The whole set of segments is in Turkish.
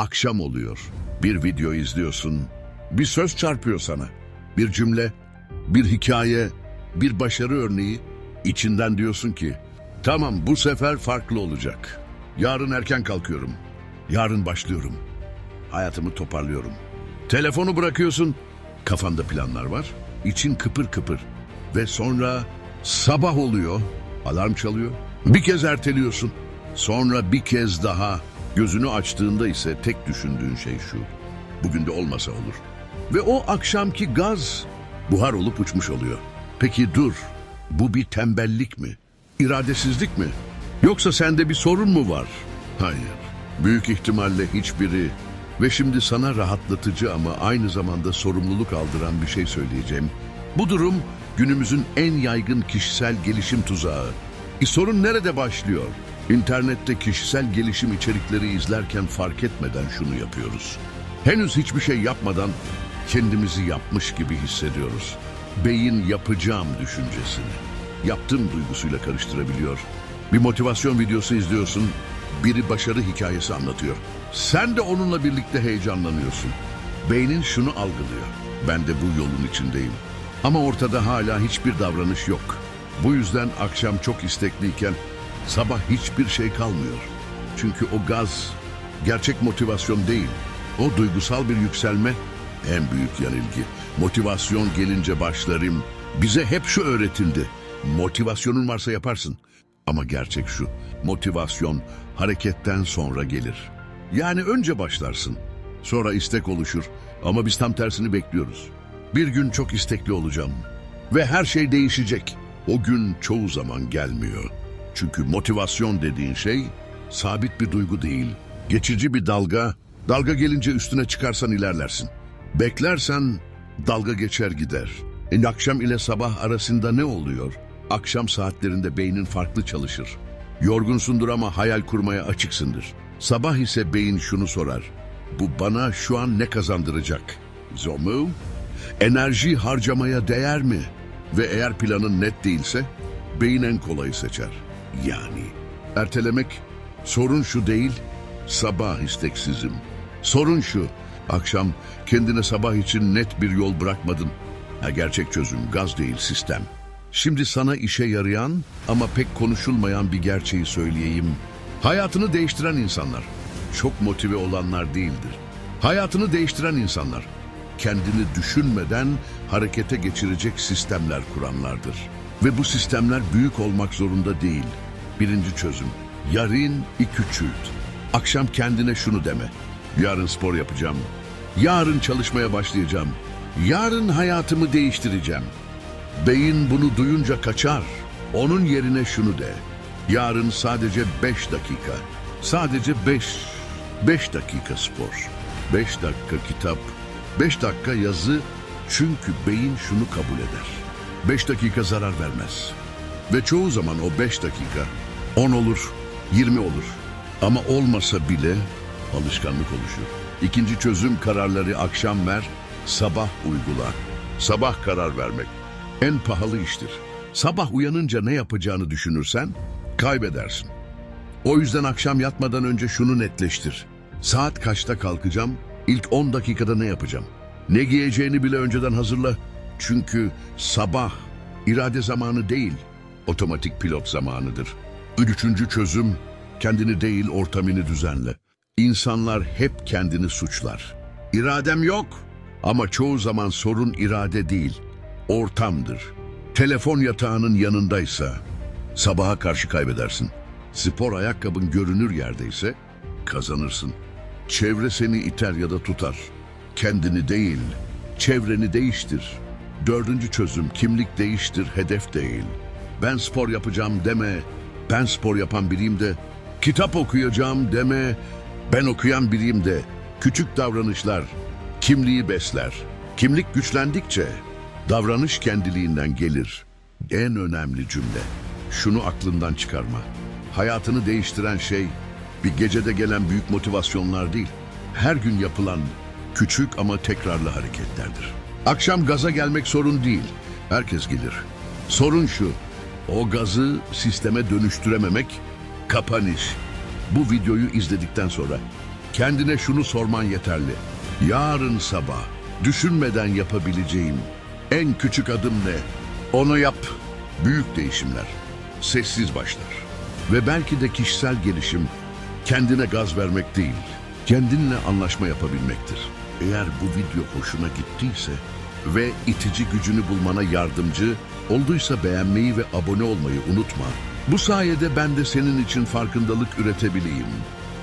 Akşam oluyor. Bir video izliyorsun. Bir söz çarpıyor sana. Bir cümle, bir hikaye, bir başarı örneği. İçinden diyorsun ki, tamam bu sefer farklı olacak. Yarın erken kalkıyorum. Yarın başlıyorum. Hayatımı toparlıyorum. Telefonu bırakıyorsun. Kafanda planlar var. İçin kıpır kıpır. Ve sonra sabah oluyor. Alarm çalıyor. Bir kez erteliyorsun. Sonra bir kez daha. Gözünü açtığında ise tek düşündüğün şey şu. Bugün de olmasa olur. Ve o akşamki gaz buhar olup uçmuş oluyor. Peki dur. Bu bir tembellik mi? İradesizlik mi? Yoksa sende bir sorun mu var? Hayır. Büyük ihtimalle hiçbiri ve şimdi sana rahatlatıcı ama aynı zamanda sorumluluk aldıran bir şey söyleyeceğim. Bu durum günümüzün en yaygın kişisel gelişim tuzağı. E, sorun nerede başlıyor? İnternette kişisel gelişim içerikleri izlerken fark etmeden şunu yapıyoruz. Henüz hiçbir şey yapmadan kendimizi yapmış gibi hissediyoruz. Beyin yapacağım düşüncesini yaptığım duygusuyla karıştırabiliyor. Bir motivasyon videosu izliyorsun, biri başarı hikayesi anlatıyor. Sen de onunla birlikte heyecanlanıyorsun. Beynin şunu algılıyor. Ben de bu yolun içindeyim. Ama ortada hala hiçbir davranış yok. Bu yüzden akşam çok istekliyken sabah hiçbir şey kalmıyor. Çünkü o gaz gerçek motivasyon değil. O duygusal bir yükselme en büyük yanılgı. Motivasyon gelince başlarım. Bize hep şu öğretildi. Motivasyonun varsa yaparsın. Ama gerçek şu. Motivasyon hareketten sonra gelir. Yani önce başlarsın. Sonra istek oluşur. Ama biz tam tersini bekliyoruz. Bir gün çok istekli olacağım. Ve her şey değişecek. O gün çoğu zaman gelmiyor. Çünkü motivasyon dediğin şey sabit bir duygu değil. Geçici bir dalga. Dalga gelince üstüne çıkarsan ilerlersin. Beklersen dalga geçer gider. E, akşam ile sabah arasında ne oluyor? Akşam saatlerinde beynin farklı çalışır. Yorgunsundur ama hayal kurmaya açıksındır. Sabah ise beyin şunu sorar. Bu bana şu an ne kazandıracak? Zomu? Enerji harcamaya değer mi? Ve eğer planın net değilse beyin en kolayı seçer. Yani ertelemek sorun şu değil, sabah isteksizim. Sorun şu, akşam kendine sabah için net bir yol bırakmadın. Ha, gerçek çözüm gaz değil sistem. Şimdi sana işe yarayan ama pek konuşulmayan bir gerçeği söyleyeyim. Hayatını değiştiren insanlar çok motive olanlar değildir. Hayatını değiştiren insanlar kendini düşünmeden harekete geçirecek sistemler kuranlardır. Ve bu sistemler büyük olmak zorunda değil. Birinci çözüm. Yarın küçült. Akşam kendine şunu deme. Yarın spor yapacağım. Yarın çalışmaya başlayacağım. Yarın hayatımı değiştireceğim. Beyin bunu duyunca kaçar. Onun yerine şunu de. Yarın sadece beş dakika. Sadece beş. Beş dakika spor. Beş dakika kitap. Beş dakika yazı. Çünkü beyin şunu kabul eder. Beş dakika zarar vermez. Ve çoğu zaman o beş dakika on olur, yirmi olur. Ama olmasa bile alışkanlık oluşur. İkinci çözüm kararları akşam ver, sabah uygula. Sabah karar vermek en pahalı iştir. Sabah uyanınca ne yapacağını düşünürsen kaybedersin. O yüzden akşam yatmadan önce şunu netleştir. Saat kaçta kalkacağım? İlk 10 dakikada ne yapacağım? Ne giyeceğini bile önceden hazırla. Çünkü sabah irade zamanı değil, otomatik pilot zamanıdır. Üçüncü çözüm, kendini değil ortamını düzenle. İnsanlar hep kendini suçlar. İradem yok ama çoğu zaman sorun irade değil, ortamdır. Telefon yatağının yanındaysa sabaha karşı kaybedersin. Spor ayakkabın görünür yerdeyse kazanırsın. Çevre seni iter ya da tutar. Kendini değil, çevreni değiştir. Dördüncü çözüm kimlik değiştir, hedef değil. Ben spor yapacağım deme, ben spor yapan biriyim de. Kitap okuyacağım deme, ben okuyan biriyim de. Küçük davranışlar kimliği besler. Kimlik güçlendikçe davranış kendiliğinden gelir. En önemli cümle. Şunu aklından çıkarma. Hayatını değiştiren şey bir gecede gelen büyük motivasyonlar değil. Her gün yapılan küçük ama tekrarlı hareketlerdir. Akşam gaza gelmek sorun değil. Herkes gelir. Sorun şu. O gazı sisteme dönüştürememek kapanış. Bu videoyu izledikten sonra Kendine şunu sorman yeterli. Yarın sabah düşünmeden yapabileceğim en küçük adım ne? Onu yap. Büyük değişimler sessiz başlar. Ve belki de kişisel gelişim kendine gaz vermek değil, kendinle anlaşma yapabilmektir. Eğer bu video hoşuna gittiyse ve itici gücünü bulmana yardımcı olduysa beğenmeyi ve abone olmayı unutma. Bu sayede ben de senin için farkındalık üretebileyim.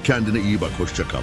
Kendine iyi bak, hoşça kal.